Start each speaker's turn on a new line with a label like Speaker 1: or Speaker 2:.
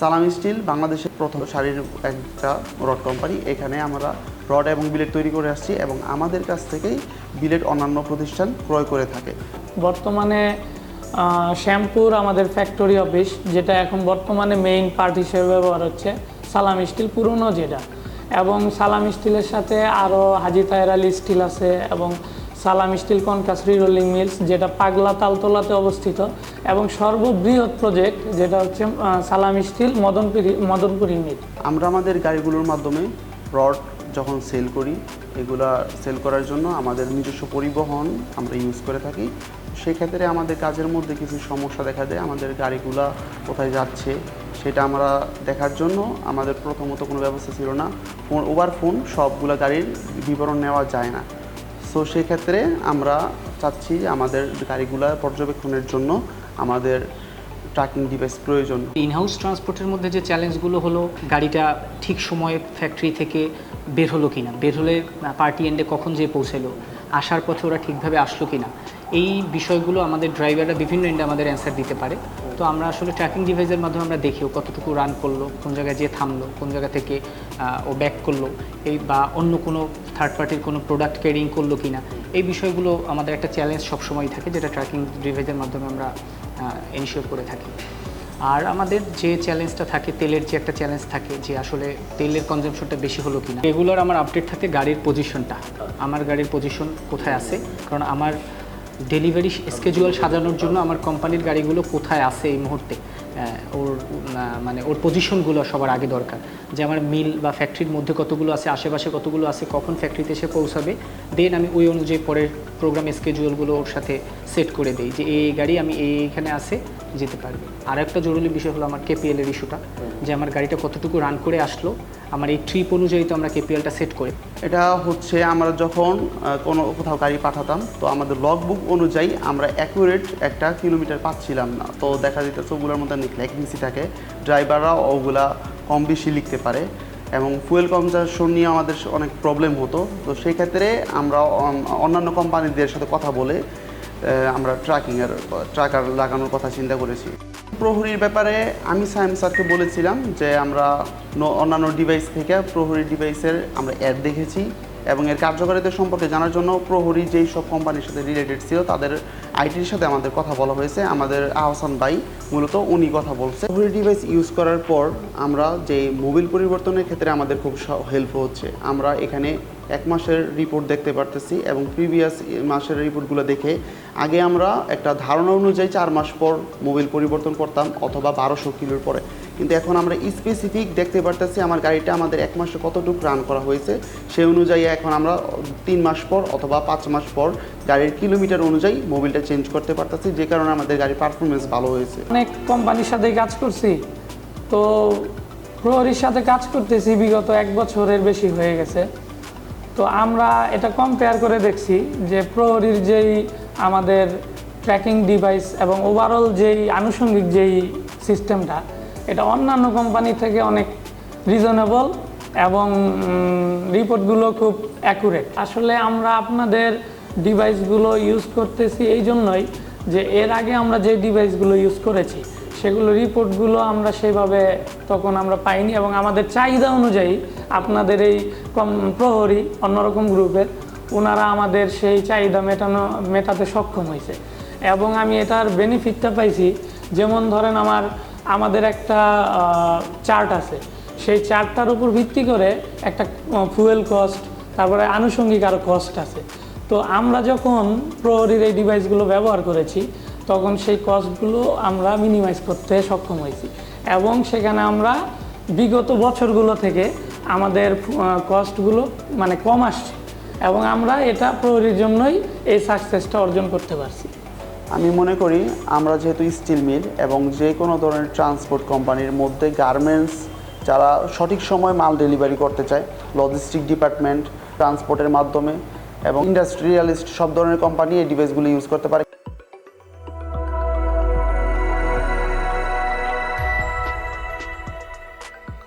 Speaker 1: সালাম স্টিল বাংলাদেশের প্রথম শাড়ির একটা রড কোম্পানি এখানে আমরা রড এবং বিলেট তৈরি করে আসছি এবং আমাদের কাছ থেকেই বিলেট অন্যান্য প্রতিষ্ঠান ক্রয় করে থাকে।
Speaker 2: বর্তমানে শ্যাম্পুর আমাদের ফ্যাক্টরি অফিস যেটা এখন বর্তমানে মেইন পার্ট হিসেবে ব্যবহার হচ্ছে সালাম স্টিল, পুরনো যেটা। এবং সালাম স্টিলের সাথে আরও হাজি তাহের আলী স্টিল আছে এবং সালাম স্টিল কনকাসরি রোলিং মিলস, যেটা পাগলা তালতলাতে অবস্থিত, এবং সর্ববৃহৎ প্রজেক্ট যেটা হচ্ছে সালাম স্টিল মদনপুরি মদনপুর ইউনিট
Speaker 1: আমরা আমাদের গাড়িগুলোর মাধ্যমে রড যখন সেল করি, এগুলা সেল করার জন্য আমাদের নিজস্ব পরিবহন আমরা ইউজ করে থাকি। সেক্ষেত্রে আমাদের কাজের মধ্যে কিছু সমস্যা দেখা দেয়, আমাদের গাড়িগুলা কোথায় যাচ্ছে সেটা আমরা দেখার জন্য আমাদের প্রথমত কোনো ব্যবস্থা ছিল না। ওভার ফোন সবগুলা গাড়ির বিবরণ নেওয়া যায় না। সো সেই ক্ষেত্রে আমরা চাচ্ছি যে আমাদের গাড়িগুলা পর্যবেক্ষণের জন্য আমাদের ট্র্যাকিং ডিভাইস প্রয়োজন।
Speaker 3: ইনহাউস ট্রান্সপোর্টের মধ্যে যে চ্যালেঞ্জগুলো হলো, গাড়িটা ঠিক সময়ে ফ্যাক্টরি থেকে বের হলো কিনা, বের হলে পার্টি এন্ডে কখন যে পৌঁছালো, আসার পথে ওরা ঠিকভাবে আসলো কিনা। এই বিষয়গুলো আমাদের ড্রাইভাররা বিভিন্ন এন্ডে আমাদের অ্যান্সার দিতে পারে। তো আমরা আসলে ট্র্যাকিং ডিভাইসের মাধ্যমে আমরা দেখি ও কতটুকু রান করল, কোন জায়গায় যেয়ে থামলো, কোন জায়গা থেকে ও ব্যাক করল, এই বা অন্য কোনো থার্ড পার্টির কোনো প্রোডাক্ট ক্যারিং করল কি না এই বিষয়গুলো আমাদের একটা চ্যালেঞ্জ সবসময় থাকে যেটা ট্র্যাকিং ডিভাইসের মাধ্যমে আমরা ইনিশিয়েট করে থাকি। আর আমাদের যে চ্যালেঞ্জটা থাকে, তেলের যে একটা চ্যালেঞ্জ থাকে, যে আসলে তেলের কনজামশনটা বেশি হলো কিনা, এগুলোর আমার আপডেট থাকে গাড়ির পজিশনটা আমার গাড়ির পজিশন কোথায় আছে? কারণ আমার ডেলিভারি স্কেজুয়াল সাজানোর জন্য আমার কোম্পানির গাড়িগুলো কোথায় আছে এই মুহূর্তে? ওর মানে ওর পজিশনগুলো সবার আগে দরকার। যে আমার মিল বা ফ্যাক্টরির মধ্যে কতগুলো আছে, আশেপাশে কতগুলো আছে, কখন ফ্যাক্টরিতে এসে পৌঁছাবে? দেন আমি ওই অনুযায়ী পরের প্রোগ্রাম স্কেজুয়ালগুলো ওর সাথে সেট করে দিই যে এই গাড়ি আমি এই এইখানে আসে যেতে পারবে। আর একটা জরুরি বিষয় হলো আমার কেপিএল এর ইস্যুটা যে আমার গাড়িটা কতটুকু রান করে আসলো আমার এই ট্রিপ অনুযায়ী তো আমরা কেপিএলটা সেট করি।
Speaker 1: এটা হচ্ছে আমরা যখন কোনো কোথাও গাড়ি পাঠাতাম, তো আমাদের লগ বুক অনুযায়ী আমরা অ্যাকুরেট একটা কিলোমিটার পাচ্ছিলাম না। তো দেখা যেতেছে ওগুলোর মধ্যে অনেক ল্যাকিংসি থাকে ড্রাইভাররা ওগুলা কম বেশি লিখতে পারে এবং ফুয়েল কনজামশন নিয়ে আমাদের অনেক প্রবলেম হতো। তো সেই ক্ষেত্রে আমরা অন্যান্য কোম্পানিদের সাথে কথা বলে আমরা ট্রাকিংয়ের ট্রাকার লাগানোর কথা চিন্তা করেছি। প্রহরীর ব্যাপারে আমি সাইম স্যারকে বলেছিলাম যে আমরা অন্যান্য ডিভাইস থেকে প্রহরী ডিভাইসের আমরা অ্যাড দেখেছি এবং এর কার্যকারিতা সম্পর্কে জানার জন্য প্রহরী যেই সব কোম্পানির সাথে রিলেটেড ছিল, তাদের আইটির সাথে আমাদের কথা বলা হয়েছে। আমাদের আহসান ভাই মূলত উনি কথা বলছে। প্রহরী ডিভাইস ইউজ করার পর আমরা যে মোবিল পরিবর্তনের ক্ষেত্রে আমাদের খুব হেল্প হচ্ছে। আমরা এখানে এক মাসের রিপোর্ট দেখতে পারতেছি এবং প্রিভিয়াস মাসের রিপোর্টগুলো দেখে আগে আমরা একটা ধারণা অনুযায়ী চার মাস পর মোবিল পরিবর্তন করতাম অথবা বারোশো কিলোর পরে। কিন্তু এখন আমরা স্পেসিফিক দেখতে পারতেছি আমার গাড়িটা আমাদের এক মাসে কতটুকু রান করা হয়েছে, সেই অনুযায়ী এখন আমরা তিন মাস পর অথবা পাঁচ মাস পর গাড়ির কিলোমিটার অনুযায়ী মোবিলটা চেঞ্জ করতে পারতেছি, যে কারণে আমাদের গাড়ির পারফরমেন্স ভালো হয়েছে।
Speaker 2: অনেক কোম্পানির সাথে কাজ করছি। তো প্রহরীর সাথে কাজ করতেছি, বিগত এক বছরের বেশি হয়ে গেছে। তো আমরা এটা কম্পেয়ার করে দেখছি যে প্রহরীর যেই আমাদের ট্র্যাকিং ডিভাইস এবং ওভারঅল যেই আনুষঙ্গিক যেই সিস্টেমটা এটা অন্যান্য কোম্পানি থেকে অনেক রিজনেবল এবং রিপোর্টগুলো খুব অ্যাকুরেট আসলে আমরা আপনাদের ডিভাইসগুলো ইউজ করতেছি এই জন্যই যে এর আগে আমরা যে ডিভাইসগুলো ইউজ করেছি, সেগুলো রিপোর্টগুলো আমরা সেভাবে তখন আমরা পাইনি এবং আমাদের চাহিদা অনুযায়ী আপনাদের এই কম প্রহরী অন্যরকম গ্রুপের ওনারা আমাদের সেই চাহিদা মেটানো, মেটাতে সক্ষম হয়েছে। এবং আমি এটার বেনিফিটটা পাইছি, যেমন ধরেন আমার, আমাদের একটা চার্ট আছে। সেই চার্টটার উপর ভিত্তি করে একটা ফুয়েল কস্ট তারপরে আনুষঙ্গিক আরও কস্ট আছে। তো আমরা যখন প্রহরীর এই ডিভাইসগুলো ব্যবহার করেছি, তখন সেই কস্টগুলো আমরা মিনিমাইজ করতে সক্ষম হয়েছি। এবং সেখানে আমরা বিগত বছরগুলো থেকে আমাদের কস্টগুলো মানে কম আসছে। এবং আমরা এটা প্রহরীর জন্যই এই সাকসেসটা অর্জন করতে পারছি।
Speaker 1: আমি মনে করি আমরা যেহেতু স্টিল মিল এবং যে কোনো ধরনের ট্রান্সপোর্ট কোম্পানির মধ্যে গার্মেন্টস যারা সঠিক সময় মাল ডেলিভারি করতে চায় লজিস্টিক ডিপার্টমেন্ট ট্রান্সপোর্টের মাধ্যমে এবং ইন্ডাস্ট্রিয়ালিস্ট সব ধরনের কোম্পানি এই ডিভাইসগুলো ইউজ করতে পারে।